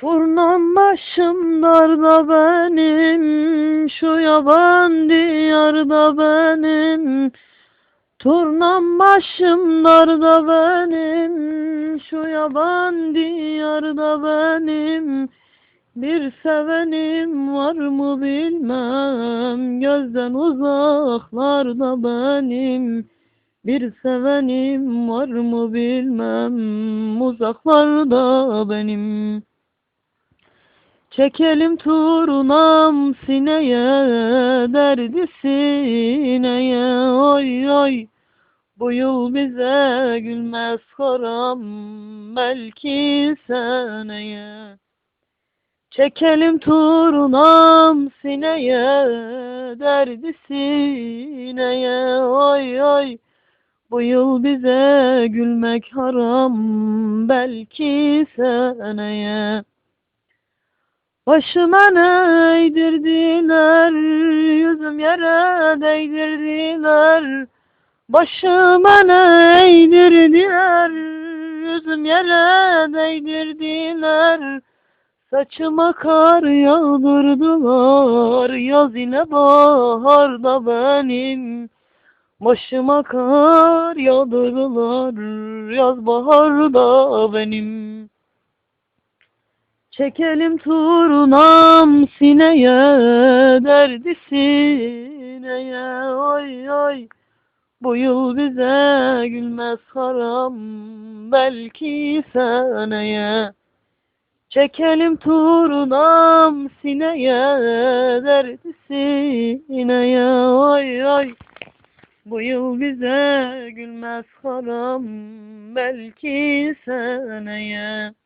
Turnam başım benim, şu yaban diyarda benim. Turnam başım benim, şu yaban diyarda benim. Bir sevenim var mı bilmem, gözden uzaklarda benim. Bir sevenim var mı bilmem, uzaklarda benim. Çekelim turunam sineye, derdi sineye, oy oy. Bu yıl bize gülmez karam, belki seneye. Çekelim turunam sineye, derdi sineye, oy oy. Bu yıl bize gülmek haram, belki seneye. Başıma eğdirdiler, yüzüm yere değdirdiler. Başıma eğdirdiler, yüzüm yere değdirdiler. Saçıma kar yağdırdılar, yaz ile baharda benim. Başıma kar yağdırdılar, yaz baharda benim. Çekelim turunam sineye, derdi sineye, oy oy. Bu yıl bize gülmez haram, belki seneye. Çekelim turunam sineye, derdi sineye, oy oy. Bu yıl bize gülmez haram, belki seneye.